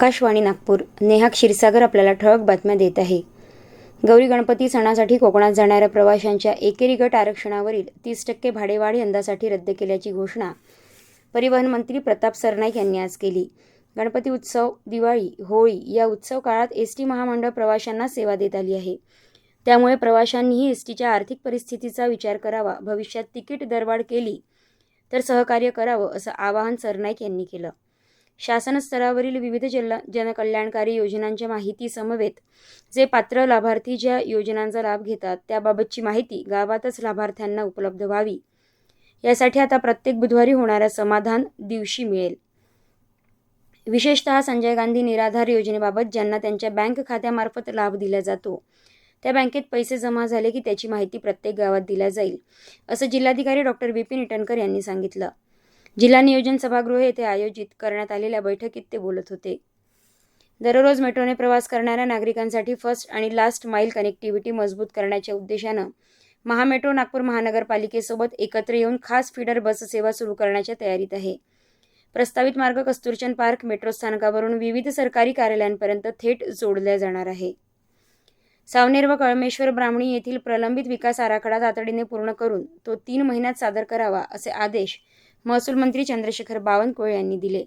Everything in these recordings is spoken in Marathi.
आकाशवाणी नागपूर. नेहा क्षीरसागर आपल्याला ठळक बातम्या देत आहे. गौरी गणपती सणासाठी कोकणात जाणाऱ्या प्रवाशांच्या एकेरी गट आरक्षणावरील तीस टक्के भाडेवाढ यंदासाठी रद्द केल्याची घोषणा परिवहन मंत्री प्रताप सरनाईक यांनी आज केली. गणपती उत्सव दिवाळी होळी या उत्सव काळात एस टी महामंडळ प्रवाशांना सेवा देत आली आहे. त्यामुळे प्रवाशांनीही एस टीच्या आर्थिक परिस्थितीचा विचार करावा भविष्यात तिकीट दरवाढ केली तर सहकार्य करावं असं आवाहन सरनाईक यांनी केलं. शासन स्तरावरील विविध जल जनकल्याणकारी योजनांच्या माहिती समवेत जे पात्र लाभार्थी ज्या योजनांचा लाभ घेतात त्याबाबतची माहिती गावातच लाभार्थ्यांना उपलब्ध व्हावी. यासाठी आता प्रत्येक बुधवारी होणाऱ्या समाधान दिवशी मिळेल. विशेषतः संजय गांधी निराधार योजनेबाबत ज्यांना त्यांच्या बँक खात्यामार्फत लाभ दिला जातो त्या बँकेत पैसे जमा झाले की त्याची माहिती प्रत्येक गावात दिल्या जाईल असं जिल्हाधिकारी डॉक्टर विपिन इटनकर यांनी सांगितलं. जिल्हा नियोजन सभागृह येथे आयोजित करण्यात आलेल्या बैठकीत ते बोलत होते. दररोज मेट्रोने प्रवास करणाऱ्या नागरिकांसाठी फर्स्ट आणि लास्ट माईल कनेक्टिव्हिटी मजबूत करण्याच्या उद्देशानं महामेट्रो नागपूर महानगरपालिकेसोबत एकत्र येऊन खास फीडर बस सेवा सुरू करण्याच्या तयारीत आहे. प्रस्तावित मार्ग कस्तुरचंद पार्क मेट्रो स्थानकावरून विविध सरकारी कार्यालयांपर्यंत थेट जोडल्या जाणार आहे. सावनेर व कळमेश्वर ब्राह्मणी येथील प्रलंबित विकास आराखडा तातडीने पूर्ण करून तो तीन महिन्यात सादर करावा असे आदेश महसूल मंत्री चंद्रशेखर बावनकुळे यांनी दिले.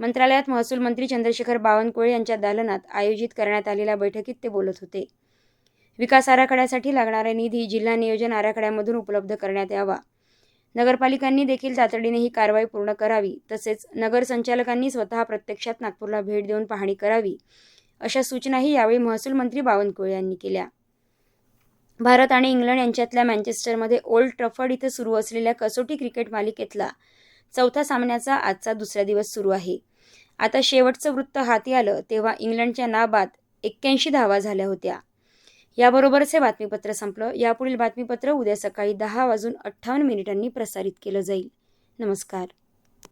मंत्रालयात महसूल मंत्री चंद्रशेखर बावनकुळे यांच्या दालनात आयोजित करण्यात आलेल्या बैठकीत ते बोलत होते. विकास आराखड्यासाठी लागणारा निधी जिल्हा नियोजन आराखड्यामधून उपलब्ध करण्यात यावा. नगरपालिकांनी देखील तातडीने ही कारवाई पूर्ण करावी तसेच नगर संचालकांनी स्वतः प्रत्यक्षात नागपूरला भेट देऊन पाहणी करावी अशा सूचनाही यावेळी महसूल मंत्री बावनकुळे यांनी केल्या. भारत आणि इंग्लंड यांच्यातल्या मँचेस्टरमध्ये ओल्ड ट्रफर्ड इथं सुरू असलेल्या कसोटी क्रिकेट मालिकेतला चौथा सामन्याचा आजचा दुसरा दिवस सुरू आहे. आता शेवटचं वृत्त हाती आलं तेव्हा इंग्लंडच्या नाबाद एक्क्याऐंशी धावा झाल्या होत्या. याबरोबरच हे बातमीपत्र संपलं. यापुढील बातमीपत्र उद्या सकाळी दहा वाजून अठ्ठावन्न मिनिटांनी प्रसारित केलं जाईल. नमस्कार.